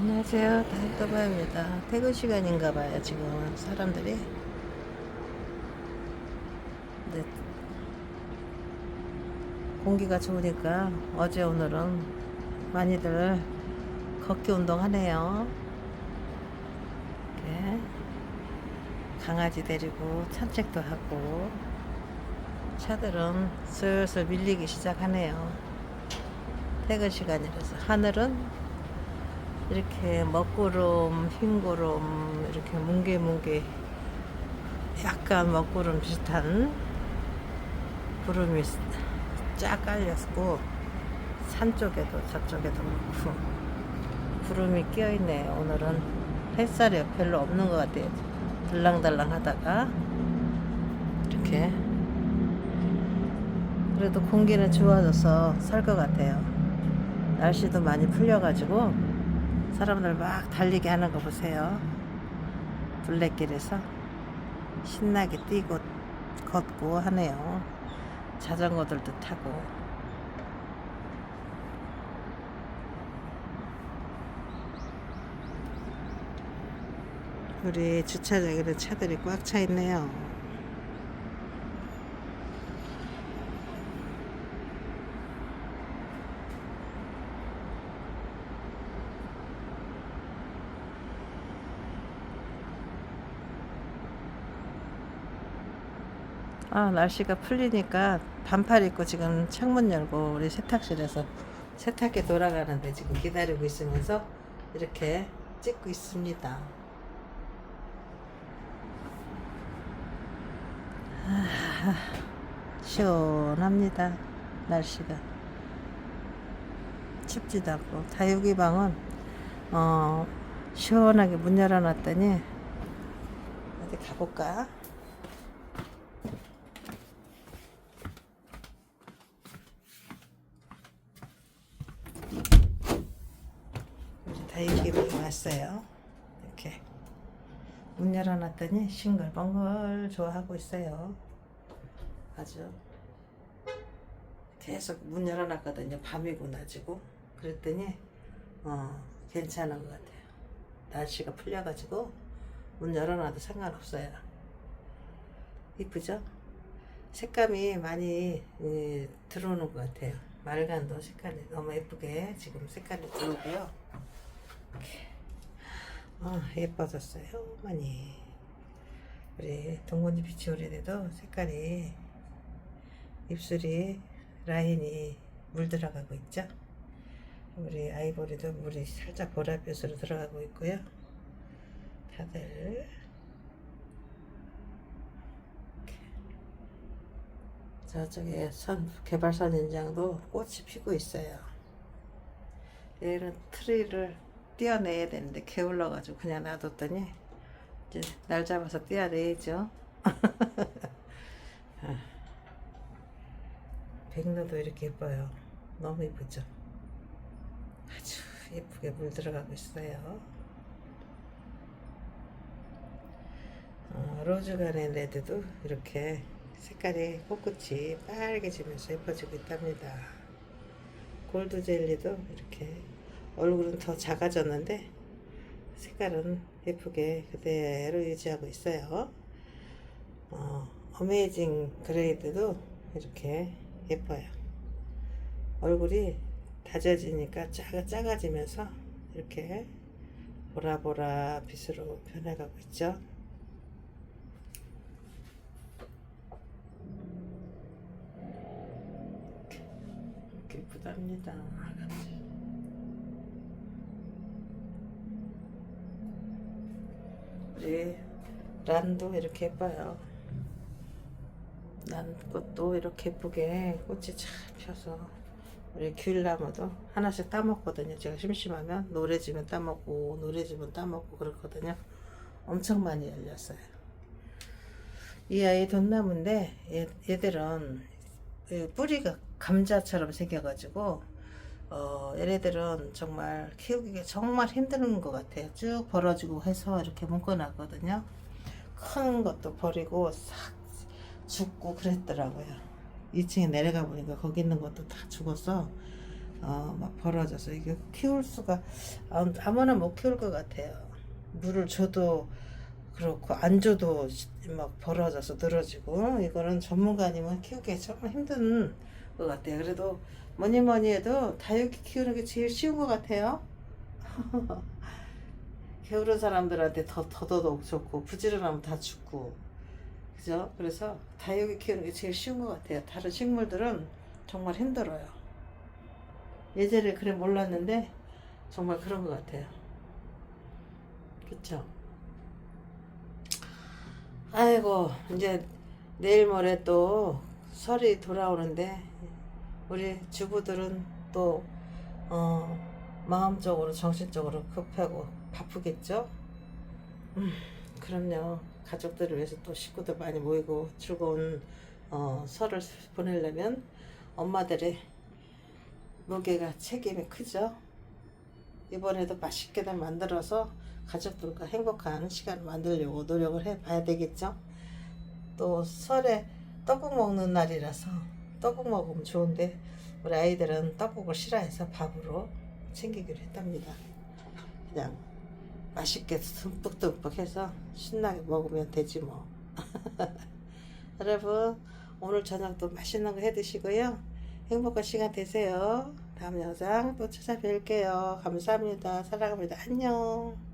안녕하세요. 다이터바입니다. 퇴근 시간인가 봐요, 지금 사람들이. 근데 공기가 좋으니까 어제 오늘은 많이들 걷기 운동하네요. 이렇게 강아지 데리고 산책도 하고 차들은 슬슬 밀리기 시작하네요. 퇴근 시간이라서 하늘은 이렇게 먹구름, 흰구름, 이렇게 뭉게뭉게 약간 먹구름 비슷한 구름이 쫙 깔렸고 산 쪽에도 저쪽에도 그렇고 구름이 끼어있네. 오늘은 햇살이 별로 없는 것 같아요. 들랑달랑 하다가 이렇게. 그래도 공기는 좋아져서 살 것 같아요. 날씨도 많이 풀려가지고 사람들 막 달리기 하는 거 보세요. 둘레길에서 신나게 뛰고 걷고 하네요. 자전거들도 타고. 우리 주차장에는 차들이 꽉 차 있네요. 아, 날씨가 풀리니까 반팔 입고 지금 창문 열고 우리 세탁실에서 세탁기 돌아가는데 지금 기다리고 있으면서 이렇게 찍고 있습니다. 아, 시원합니다. 날씨가. 춥지도 않고. 다육이 방은, 어, 시원하게 문 열어놨더니, 어디 가볼까? 다육이방이 왔어요. 이렇게. 문 열어놨더니 싱글벙글 좋아하고 있어요. 아주 계속 문 열어놨거든요. 밤이고 낮이고. 그랬더니 어 괜찮은 것 같아요. 날씨가 풀려가지고 문 열어놔도 상관없어요. 이쁘죠? 색감이 많이 예, 들어오는 것 같아요. 말간도 색깔이 너무 예쁘게 지금 색깔이 들어오고요. 이렇게. 아, 예뻐졌어요. 많이. 우리 동건이 빛이 오래돼도 색깔이 입술이 라인이 물 들어가고 있죠. 우리 아이보리도 물이 살짝 보랏빛으로 들어가고 있고요. 다들. 저쪽에 선 개발선 인장도 꽃이 피고 있어요. 얘는 트리를 떼어내야 되는데 게을러가지고 그냥 놔뒀더니 이제 날 잡아서 떼어내야죠. 아. 백로도 이렇게 예뻐요. 너무 예쁘죠? 아주 예쁘게 물 들어가고 있어요. 어, 로즈가네 레드도 이렇게 색깔이 꽃끝이 빨개지면서 예뻐지고 있답니다. 골드 젤리도 이렇게 얼굴은 더 작아졌는데 색깔은 예쁘게 그대로 유지하고 있어요. 어, 어메이징 그레이드도 이렇게 예뻐요. 얼굴이 다져지니까 작아, 작아지면서 이렇게 보라보라 빛으로 변해가고 있죠. 이렇게 예쁘답니다. 우리 란도 이렇게 예뻐요. 난 꽃도 이렇게 예쁘게 꽃이 잘 펴서 우리 귤나무도 하나씩 따먹거든요. 제가 심심하면 노래지면 따먹고 노래지면 따먹고 그렇거든요. 엄청 많이 열렸어요. 이 아이 돈나무인데 얘, 얘들은 그 뿌리가 감자처럼 생겨가지고 어, 얘네들은 정말 키우기가 정말 힘든 것 같아요. 쭉 벌어지고 해서 이렇게 묶어놨거든요. 큰 것도 버리고 싹 죽고 그랬더라고요. 2층에 내려가 보니까 거기 있는 것도 다 죽었어. 어, 막 벌어져서 이게 키울 수가 아, 아무나 못 키울 것 같아요. 물을 줘도 그렇고 안 줘도 막 벌어져서 늘어지고 이거는 전문가 아니면 키우기 정말 힘든 것 같아요. 그래도 뭐니 뭐니 해도 다육이 키우는 게 제일 쉬운 것 같아요. 게으른 사람들한테 더 더더욱 좋고 부지런하면 다 죽고 그죠? 그래서 다육이 키우는 게 제일 쉬운 것 같아요. 다른 식물들은 정말 힘들어요. 예전에 그래 몰랐는데 정말 그런 것 같아요. 그쵸? 아이고 이제 내일 모레 또 설이 돌아오는데 우리 주부들은 또 어, 마음적으로 정신적으로 급하고 바쁘겠죠? 음, 그럼요. 가족들을 위해서 또 식구들 많이 모이고 즐거운 어, 설을 보내려면 엄마들의 무게가 책임이 크죠. 이번에도 맛있게들 만들어서 가족들과 행복한 시간을 만들려고 노력을 해 봐야 되겠죠. 또 설에 떡국 먹는 날이라서 떡국 먹으면 좋은데 우리 아이들은 떡국을 싫어해서 밥으로 챙기기로 했답니다. 그냥 맛있게 듬뿍듬뿍 해서 신나게 먹으면 되지 뭐. 여러분 오늘 저녁도 맛있는 거 해 드시고요. 행복한 시간 되세요. 다음 영상 또 찾아뵐게요. 감사합니다. 사랑합니다. 안녕.